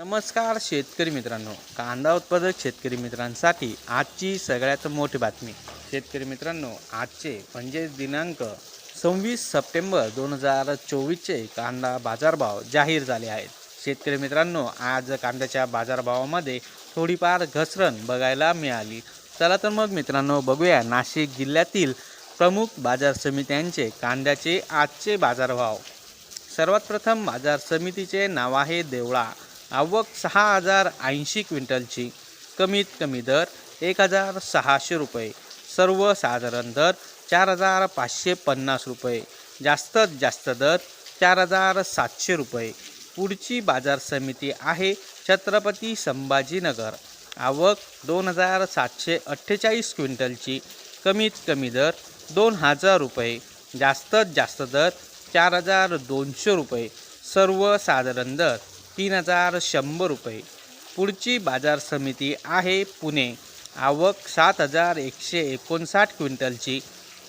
नमस्कार शेतकरी मित्रांनो. कांदा उत्पादक शेतकरी मित्रांसाठी आजची सगळ्यात मोठी बातमी. शेतकरी मित्रांनो आजचे म्हणजे दिनांक सव्वीस सप्टेंबर दोन हजार चोवीसचे कांदा बाजारभाव जाहीर झाले आहेत. शेतकरी मित्रांनो आज कांद्याच्या बाजारभावामध्ये थोडीफार घसरण बघायला मिळाली. चला तर मग मित्रांनो बघूया नाशिक जिल्ह्यातील प्रमुख बाजार समित्यांचे कांद्याचे आजचे बाजारभाव. सर्वात प्रथम बाजार समितीचे नाव आहे देवळा. आवक सहा हजार ऐंशी क्विंटलची. कमीत कमी दर एक हजार सहाशे रुपये. सर्वसाधारण दर चार हजार पाचशे पन्नास रुपये. जास्तीत जास्त दर चार हजार सातशे रुपये. पुढची बाजार समिती आहे छत्रपती संभाजीनगर. आवक दोन हजार सातशे अठ्ठेचाळीस क्विंटलची. कमीत कमी दर दोन हजार रुपये. जास्तीत जास्त दर चार हजार दोनशे रुपये. सर्वसाधारण दर तीन हजार शंभर रुपये. पुढची बाजार समिती आहे पुणे. आवक सात हजार एकशे एकोणसाठ क्विंटलची.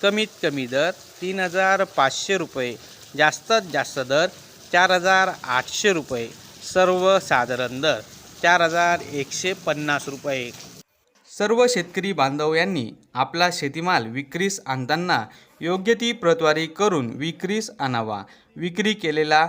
कमीत कमी दर तीन हजार पाचशे रुपये. जास्तीत जास्त दर चार हजार आठशे रुपये. सर्वसाधारण दर चार हजार एकशे पन्नास रुपये. सर्व शेतकरी बांधव यांनी आपला शेतीमाल विक्रीस आणताना योग्य ती प्रतवारी करून विक्रीस आणावा. विक्री केलेला